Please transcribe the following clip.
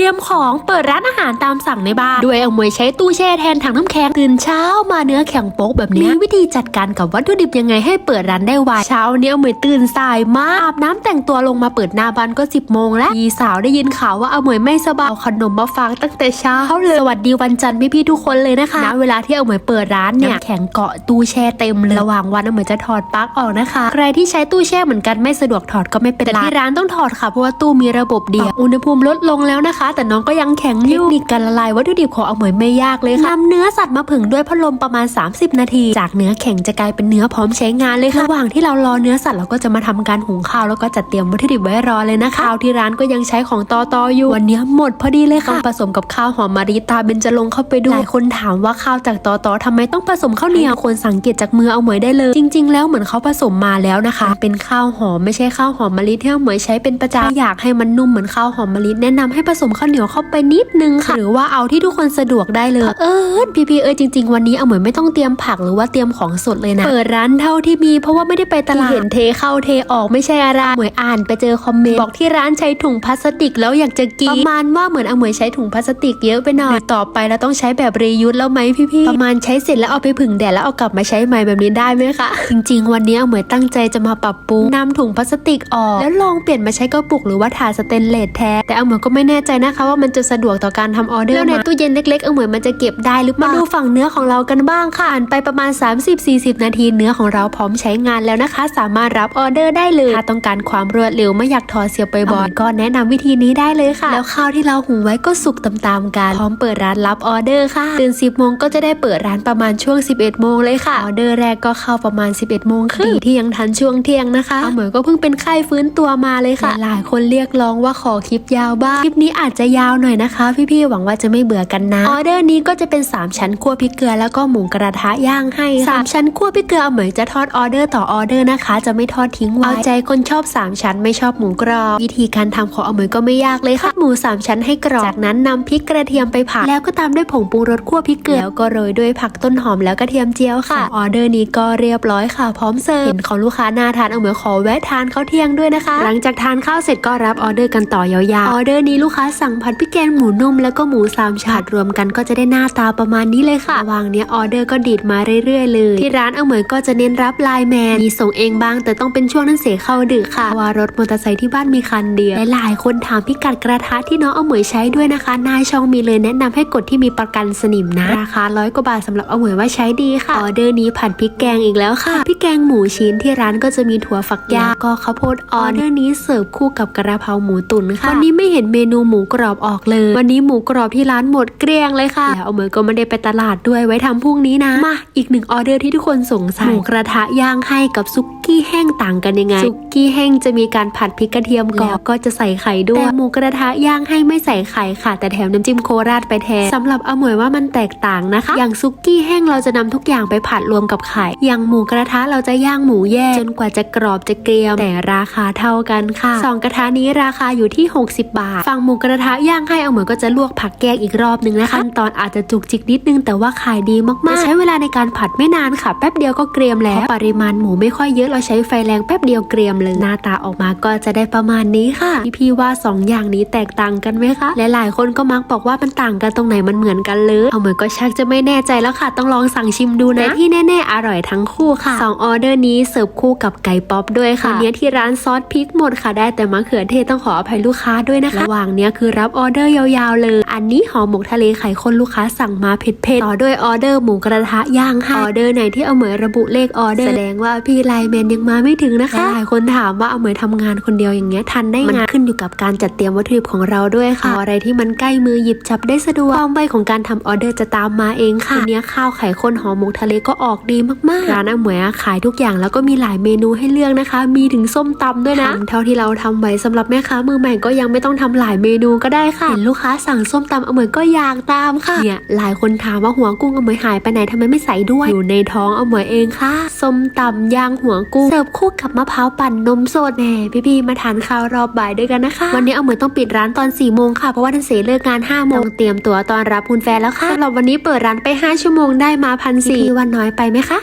รียมของเปิดร้านอาหารตามสั่งในบ้านด้วยเอามวยใช้ตู้แช่แทนถังน้ำแข็งตื่นเช้ามาเนื้อแข็งโป๊กแบบนี้มีวิธีจัดการกับวัตถุดิบยังไงให้เปิดร้านได้ไวเช้าเนี้ยเอามวยตื่นสายมากอาบน้ำแต่งตัวลงมาเปิดหน้าบ้านก็ 10บโมงแล้วพี่สาวได้ยินข่าวว่าเอามวยไม่สบายเอาขนมมาฝากตั้งแต่เช้าเลยสวัสดีวันจันทร์พี่ๆทุกคนเลยนะคะณเวลาที่เอามวยเปิดร้านเนี่ยน้ำแข็งเกาะตู้แช่เต็มเลยระหว่างวันเอามวยจะถอดปลั๊กออกนะคะ ใครที่ใช้ตู้แช่เหมือนกันไม่สะดวกถอดก็ไม่เป็นไรแต่ที่ร้านต้องถอดค่ะเพราะว่าตู้มีระบบเดียวอุณหภูมิลดลงแล้วนะคะแต่น้องก็ยังแข็งอยู่เทคนิคการละลายวัตถุดิบของเอาเหมยไม่ยากเลยค่ะนำเนื้อสัตว์มาผึ่งด้วยพัดลมประมาณ 30 นาที จากเนื้อแข็งจะกลายเป็นเนื้อพร้อมใช้งานเลยค่ะระหว่างที่เรารอเนื้อสัตว์เราก็จะมาทำการหุงข้าวแล้วก็จัดเตรียมวัตถุดิบไว้รอเลยนะคะข้าวที่ร้านก็ยังใช้ของตอตออยู่วันนี้หมดพอดีเลยค่ะต้องผสมกับข้าวหอมมะลิตาเบญจรงค์เข้าไปด้วยหลายคนถามว่าข้าวจากตอตอทำไมต้องผสมข้าวเหนียวคนสังเกตจากมือเอาเหมยได้เลย จริง ๆ แล้วเหมือนเขาผสมมาแล้วนะคะ เป็นข้าวหอมไม่ใช่ข้าวหอมมะลิที่เอาเหมยใช้เป็นประจำอยากให้มันนุ่มเหมือนข้าวหอมมะลิแนะนำให้ผสมข้าวเหนียวเข้าไปนิดนึงค่ะ หรือว่าเอาที่ทุกคนสะดวกได้เลย เออพี่พีเออจริง ๆ วันนี้เอาเหมยไม่ต้องเตรียมผักหรือว่าเตรียมของสดเลยนะ เปิดร้านเท่าที่มีเพราะว่าไม่ได้ไปตลาดเห็นเทเข้าเทออกไม่ใช่อะไรเหมยอ่านไปเจอคอมเมนต์บอกที่ร้านใช้ถุงพลาสติกแล้วอยากจะกินประมาณว่าเหมือนเอาเหมยใช้ถุงพลาสติกเยอะไปหน่อยต่อไปเราต้องใช้แบบรียูสแล้วไหมพี่ๆประมาณใช้เสร็จแล้วเอาไปผึ่งแดดแล้วเอากลับมาใช้ใหม่แบบนี้ได้ไหมคะจริง ๆ วันนี้เอาเหมยตั้งใจจะมาปรับปรุงนำถุงพลาสติกออก แล้วลองเปลี่ยนมาใช้กระปุกหรือว่าถาดสเตนเลสแทนแต่เอาเหมยก็ไม่แน่ใจนะคะว่ามันจะสะดวกต่อการทำออเดอร์แล้วในตู้เย็นเล็กๆเอาเหมยมันจะเก็บได้หรือเปล่ามาดูฝั่งเนื้อของเรากันบ้างค่ะอ่านไปประมาณ 30-40 นาทีเนื้อของเราพร้อมใช้งานแล้วนะคะ สามารถรับออเดอร์ได้เลยถ้าต้องการความรวดเร็วไม่อยากทอเสียบบ่อยๆก็แนะนำวิธีนี้ได้เลยค่ะ แล้วข้าวที่เราหุงไว้ก็สุกตามๆกันพร้อมเปิดร้านรับออเดอร์ค่ะตื่น 10โมงก็จะได้เปิดร้านประมาณช่วง 11โมงเลยค่ะออเดอร์แรกก็เข้าประมาณ 11โมงครึ่งดีที่ยังทันช่วงเที่ยงนะคะเหมือนก็เพิ่งเป็นไข้ฟื้นตัวมาเลยค่ะ หลายคนเรียกร้องว่าขอคลิปยาวบ้างคลิปนี้อาจจะยาวหน่อยนะคะ พี่ๆหวังว่าจะไม่เบื่อกันนะออเดอร์นี้ก็จะเป็น 3 ชั้นคั่วพริกเกลือแล้วก็หมูกระทะย่างให้ค่ะสามชั้นคั่วพริกเกลือเหมือนจะทอดออเดอร์ต่อออเดอร์นะคะ จะไม่ทอดทิ้งไว้เอาใจคนชอบ 3 ชั้นไม่ชอบหมูกรอบวิธีการทำของอเมยก็ไม่ยากเลยค่ะหมู 3 ชั้นให้กรอบจากนั้นนำพริกกระเทียมไปผัดแล้วก็ตามด้วยผงปรุงรสคั่วพริกเกลือแล้วก็โรยด้วยผักต้นหอมแล้วกระเทียมเจียวค่ะ ออเดอร์นี้ก็เรียบร้อยค่ะ พร้อมเสิร์ฟเห็นของลูกค้าน่าทานเอาเหมือนขอแวะทานข้าวเที่ยงด้วยนะคะ หลังจากทานข้าวเสร็จก็รับออเดอร์กันต่อยาวๆออเดอร์นี้ลูกค้าสั่งผัดพริกแกงหมูนุ่มแล้วก็หมูสามชาดรวมกันก็จะได้หน้าตาประมาณนี้เลยค่ะวางเนี้ยออเดอร์ก็ดีดมาเรื่อยๆเลย ที่ร้านเอาเหมือนก็จะเน้นรับไลน์แมนมีส่งเองบ้าง แต่ต้องเป็นช่วงนั้นเสียเข้าดึกค่ะว่ารถมอเตอร์ไซค์ที่บ้านมีคันเดียวหลายคนถามพิกัดกระทะที่น้องเอาเหมยใช้ด้วยนะคะหน้าช่องมีเลยแนะนำให้กดที่มีประกันสนิมนะราคาร้อยกว่าบาทสำหรับเอาเหมยว่าใช้ดีค่ะออเดอร์นี้ผัดพริกแกงอีกแล้วค่ะพริกแกงหมูชิ้นที่ร้านก็จะมีถั่วฝักยาวก็ข้าวโพดออนออเดอร์นี้เสิร์ฟคู่กับกระเพราหมูตุ๋นค่ะวันนี้ไม่เห็นเมนูหมูกรอบออกเลย วันนี้หมูกรอบที่ร้านหมดเกลี้ยงเลยค่ะ แล้วเอาเหมยก็ไม่ได้ไปตลาดด้วยไว้ทำพรุ่งนี้นะ มาอีกหนึ่งออเดอร์ที่ทุกคนสงสัยหมูกระทะย่างให้กับซุกี้แห้งต่างกันยังไงซุกี้แห้งจะมีการผัดพริกกระเทียมก่อนก็จะใส่ไข่ด้วยแต่หมูกระทะย่างให้ไม่ใส่ไข่ค่ะ แต่แถมน้ำจิ้มโคราชไปแทนสำหรับเอาหมวยว่ามันแตกต่างนะคะ อย่างซุกี้แห้งเราจะนำทุกอย่างไปผัดรวมกับไข่ อย่างหมูกระทะเราจะย่างหมูแยกจนกว่าจะกรอบจะเกรียมแต่ราคาเท่ากันค่ะสองกระทะนี้ราคาอยู่ที่ 60 บาท ฝั่งหมูกระทะย่างให้เอาเหมือนก็จะลวกผักแกงอีกรอบหนึ่งนะคะขั้นตอนอาจจะจุกจิกนิดนึงแต่ว่าขายดีมากๆใช้เวลาในการผัดไม่นานค่ะแป๊บเดียวก็เกรียมแล้วปริมาณหมูไม่ค่อยเยอะเราใช้ไฟแรงแป๊บเดียวเกรียมเลยหน้าตาออกมาก็จะได้ประมาณนี้ค่ะพี่ๆว่าสองอย่างนี้แตกต่างกันไหมคะและหลายคนก็มักบอกว่ามันต่างกันตรงไหนมันเหมือนกันเลยเอาเหมือนก็ชักจะไม่แน่ใจแล้วค่ะ ต้องลองสั่งชิมดูนะที่แน่ๆอร่อยทั้งคู่ค่ะสองออเดอร์นี้เสิร์ฟคู่กับไก่ป๊อปด้วยค่ะวันนี้ที่ร้านซอสพริกหมดค่ะได้แต่มะเขือเทศต้องขออภัยลูกค้าด้วยนะคะระหว่างเนี้ยคือรับออเดอร์ยาวๆเลย อันนี้ห่อหมกทะเลไข่ข้นลูกค้าสั่งมาเผ็ดๆต่อด้วยออเดอร์หมูกระทะย่างให้ออเดอร์ไหนที่เอาเหมยระบุเลขออเดอร์แสดงว่าพี่ไลน์แมนยังมาไม่ถึงนะคะหลายคนถามว่าเอาเหมยทำงานคนเดียวอย่างเงี้ยทันได้มันขึ้นอยู่กับการจัดเตรียมวัตถุดิบของเราด้วยค่ะอะไรที่มันใกล้มือหยิบจับได้สะดวกความไวของการทำออเดอร์จะตามมาเองค่ะวันนี้ข้าวไข่ข้นห่อหมกทะเลก็ออกดีมากๆร้านอาเหมยขายทุกอย่างแล้วก็มีหลายเมนูให้เลือกนะคะ มีถึงส้มตำด้วยนะทำเท่าที่เราทำไว้สำหรับแม่ค้ามือใหม่ก็ยังไม่ต้องทำหลายเมนูก็ได้ค่ะเห็นลูกค้าสั่งส้มตำอาเหมยก็อยากตามค่ะเนี่ยหลายคนถามว่าหัวกุ้งอาเหมยหายไปไหนทำไมไม่ใส่ด้วย อยู่ในท้องอาเหมยเองค่ะส้มตำย่างหัวกุ้งเสิร์ฟคู่กับมะพร้าวปั่นนมสดแหมพี่ๆมาทานข้าวรอบบ่ายด้วยกันนะคะ วันนี้เอาเหมยต้องปิดร้านตอน4ี่โมงค่ะเพราะว่าทันเสเลิกงาน5้าโมงเตรียมตัวตอนรับคุณแฟนแล้วค่ะสำหรับวันนี้เปิดร้านไป 5 ชั่วโมงได้มาพันสี่วันน้อยไปไหมคะ